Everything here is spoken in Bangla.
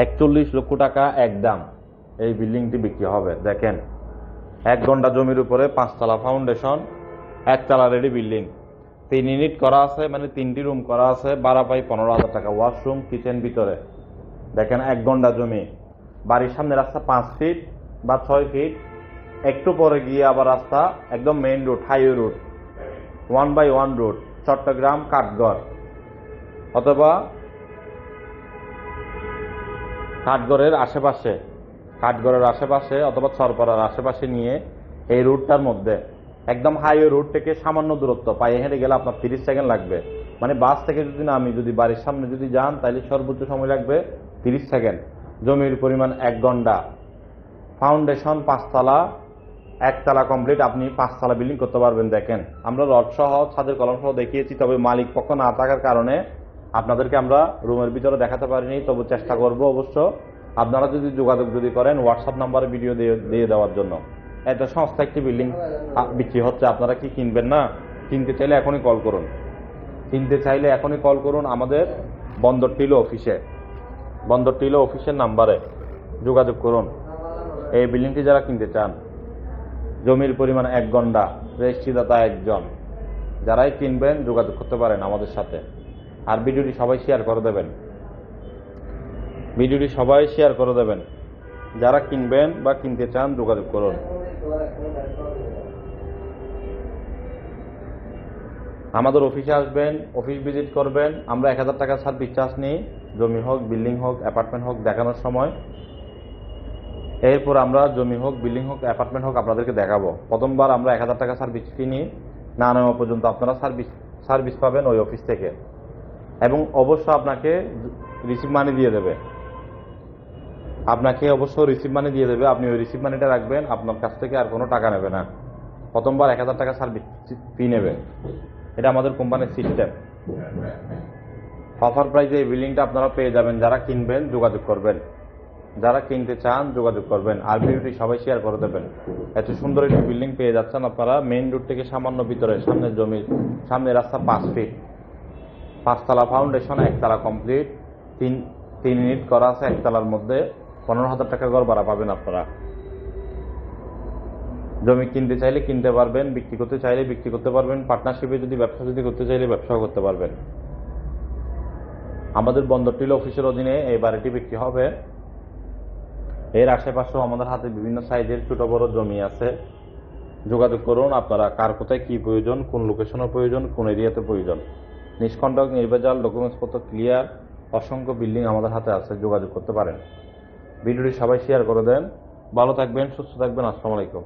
একচল্লিশ লক্ষ টাকা একদম এই বিল্ডিংটি বিক্রি হবে, দেখেন। এক ঘণ্টা জমির উপরে পাঁচতলা ফাউন্ডেশন একতলা রেডি বিল্ডিং তিন ইউনিট করা আছে মানে তিনটি রুম করা আছে বারো পাই পনেরো হাজার টাকা। ওয়াশরুম কিচেন ভিতরে। দেখেন, এক ঘণ্টা জমি। বাড়ির সামনে রাস্তা পাঁচ ফিট বা ছয় ফিট একটু পরে গিয়ে আবার রাস্তা একদম main road highway road one by one road Chittagong Kathgarh. অথবা কাঠগড়ের আশেপাশে কাঠগড়ের আশেপাশে অথবা চরপাড়ার আশেপাশে নিয়ে এই রুটটার মধ্যে, একদম হাইওয়ে রুট থেকে সামান্য দূরত্ব, পায়ে হেঁটে গেলে আপনার তিরিশ সেকেন্ড লাগবে। মানে বাস থেকে যদি না আমি যদি বাড়ির সামনে যদি যান তাহলে সর্বোচ্চ সময় লাগবে তিরিশ সেকেন্ড জমির পরিমাণ এক ঘণ্টা। ফাউন্ডেশন পাঁচতলা, একতলা কমপ্লিট আপনি পাঁচতলা বিল্ডিং করতে পারবেন, দেখেন। আমরা রড সহ, ছাদের কলম সহ দেখিয়েছি, তবে মালিক পক্ষ না থাকার কারণে আপনাদেরকে আমরা রুমের ভিতরে দেখাতে পারিনি, তবু চেষ্টা করব অবশ্য। আপনারা যদি যোগাযোগ যদি করেন হোয়াটসঅ্যাপ নাম্বারে ভিডিও দিয়ে দেওয়ার জন্য। এটা সংস্থা একটি বিল্ডিং বিক্রি হচ্ছে। আপনারা কি কিনবেন না? কিনতে চাইলে এখনই কল করুন। কিনতে চাইলে এখনই কল করুন আমাদের বন্দর টিলো অফিসে বন্দর টিলো অফিসের নাম্বারে যোগাযোগ করুন। এই বিল্ডিংটি যারা কিনতে চান, জমির পরিমাণ এক ঘণ্টা রেজিস্ট্রিদাতা একজন, যারাই কিনবেন, যোগাযোগ করতে পারেন আমাদের সাথে। আর ভিডিওটি সবাই শেয়ার করে দেবেন। ভিডিওটি সবাই শেয়ার করে দেবেন। যারা কিনবেন বা কিনতে চান, যোগাযোগ করুন। আমাদের অফিসে আসবেন, অফিস ভিজিট করবেন। আমরা এক হাজার টাকা সার্ভিস চার্জ নিই। জমি হোক বিল্ডিং হোক অ্যাপার্টমেন্ট হোক, দেখানোর সময়। এরপর আমরা জমি হোক বিল্ডিং হোক অ্যাপার্টমেন্ট হোক আপনাদেরকে দেখাবো। প্রথমবার আমরা এক হাজার টাকা সার্ভিস ফি নিই। না নেওয়া পর্যন্ত আপনারা সার্ভিস সার্ভিস পাবেন ওই অফিস থেকে। এবং অবশ্য আপনাকে রিসিভ মানি দিয়ে দেবে। আপনাকে অবশ্য রিসিভ মানি দিয়ে দেবে। আপনি ওই রিসিভ মানিটা রাখবেন, আপনার কাছ থেকে আর কোনো টাকা নেবে না। প্রথমবার এক হাজার টাকা সার্ভিস ফি নেবে। এটা আমাদের কোম্পানির সিস্টেম অফার প্রাইসে এই বিল্ডিংটা আপনারা পেয়ে যাবেন। যারা কিনবেন, যোগাযোগ করবেন। যারা কিনতে চান, যোগাযোগ করবেন। আর ভিডিওটি সবাই শেয়ার করে দেবেন। এত সুন্দর একটি বিল্ডিং পেয়ে যাচ্ছেন আপনারা। মেইন রোড থেকে সামান্য ভিতরে, সামনের জমি সামনে রাস্তা পাঁচ ফিট পাঁচতলা ফাউন্ডেশন একতলা কমপ্লিট তিন তিন ইউনিট করা আছে, একতলার মধ্যে। পনেরো হাজার টাকা ঘর ভাড়া পাবেন আপনারা। জমি কিনতে চাইলে কিনতে পারবেন, বিক্রি করতে চাইলে বিক্রি করতে পারবেন পার্টনারশিপে যদি ব্যবসা যদি করতে চাইলে ব্যবসাও করতে পারবেন। আমাদের বন্দর টিল অফিসের অধীনে এই বাড়িটি বিক্রি হবে। এর আশেপাশেও আমাদের হাতে বিভিন্ন সাইজের ছোট বড় জমি আছে। যোগাযোগ করুন, আপনারা কার কোথায় কি প্রয়োজন, কোন লোকেশনের প্রয়োজন, কোন এরিয়াতে প্রয়োজন। নিষ্কণ্টক নির্ভেজাল ডকুমেন্টসপত্র ক্লিয়ার অসংখ্য বিল্ডিং আমাদের হাতে আছে, যোগাযোগ করতে পারেন। ভিডিওটি সবাই শেয়ার করে দেন। ভালো থাকবেন, সুস্থ থাকবেন, আসসালামু আলাইকুম।